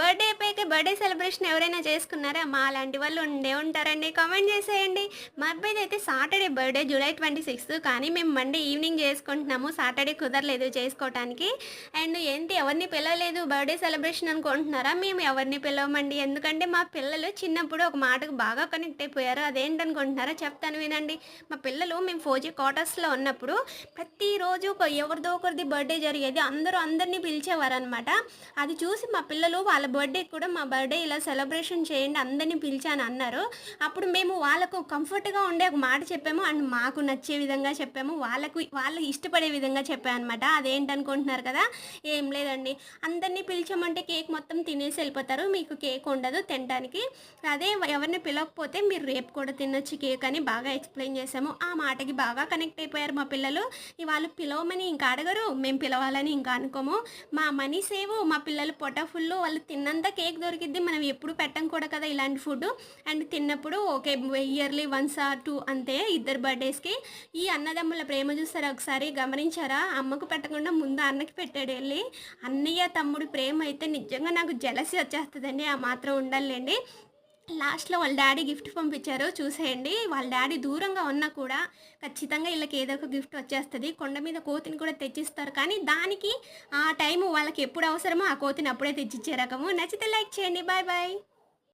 Birthday అయితే birthday celebration ఎవరైనా చేసుకున్నారా? మా లాంటి వాళ్ళు ఉండే ఉంటారండి. కామెంట్ చేసేయండి. మా అబ్బాయిది అయితే Saturday birthday July twenty sixth. కానీ మేము మండే ఈవినింగ్ చేసుకుంటున్నాము. సాటర్డే కుదరలేదు చేసుకోవటానికి అండ్ ఏంటి ఎవరిని పిలవలేదు? బర్త్డే సెలబ్రేషన్ అనుకుంటున్నారా? మేము ఎవరిని పిలవమండి? ఎందుకంటే మా పిల్లలు చిన్నప్పుడు ఒక మాటకు బాగా కనెక్ట్ అయిపోయారు. అదేంటనుకుంటున్నారా చెప్తాను వినండి. మా పిల్లలు మేము ఫోజీ క్వార్టర్స్లో ఉన్నప్పుడు ప్రతిరోజు ఒక ఎవరిదో ఒకరిది బర్త్డే జరిగేది. అందరూ అందరినీ పిలిచేవారు అనమాట అది చూసి మా పిల్లలు వాళ్ళ బర్త్డే కూడా మా బర్త్డే ఇలా సెలబ్రేషన్ చేయండి అందరినీ పిలిచాను అన్నారు. అప్పుడు మేము వాళ్ళకు కంఫర్ట్గా ఉండే ఒక మాట చెప్పాము. అండ్ మాకు నచ్చే విధంగా చెప్పాము. వాళ్ళకు వాళ్ళు ఇష్టపడే విధంగా చెప్పాను అనమాట అదేంటనుకుంటున్నారు కదా? ఏం లేదండి. అందరినీ పిలిచామంటే కేక్ మొత్తం తినేసి వెళ్ళిపోతారు. మీకు కేక్ ఉండదు తినడానికి. అదే ఎవరిని పిలవకపోతే మీరు రేపు కూడా తినొచ్చు కేక్ అని బాగా ఎక్స్ప్లెయిన్ చేసాము ఆ మాటకి బాగా కనెక్ట్ అయిపోయారు మా పిల్లలు. వాళ్ళు పిలవమని ఇంకా అడగరు. మేము పిలవాలని ఇంకా అనుకోము. మా మనీ సేవ్ మా పిల్లలు పొట్ట ఫుల్ వాళ్ళు తిన్నంత కేక్ దొరికిద్ది. మనం ఎప్పుడు పెట్టం కూడా కదా ఇలాంటి ఫుడ్ అండ్ తిన్నప్పుడు okay yearly once or two అంతే ఇద్దరు బర్త్డేస్కి. ఈ అన్నదమ్ముల ప్రేమ చూస్తారా ఒకసారి? గమనించారా? అమ్మకు పెట్టకుండా ముందు అన్నకి పెట్టాడు వెళ్ళి. అన్నయ్య తమ్ముడు ప్రేమ అయితే నిజంగా నాకు జలసి వచ్చేస్తుందండి. ఆ మాత్రం ఉండాలండి లాస్ట్లో వాళ్ళ డాడీ గిఫ్ట్ పంపించారు చూసేయండి. వాళ్ళ డాడీ దూరంగా ఉన్నా కూడా ఖచ్చితంగా వీళ్ళకి ఏదో ఒక గిఫ్ట్ వచ్చేస్తుంది. కొండ మీద కోతిని కూడా తెచ్చిస్తారు. కానీ దానికి ఆ టైము వాళ్ళకి ఎప్పుడు అవసరమో ఆ కోతిని అప్పుడే తెచ్చిచ్చే రకము. నచ్చితే లైక్ చేయండి. Bye bye.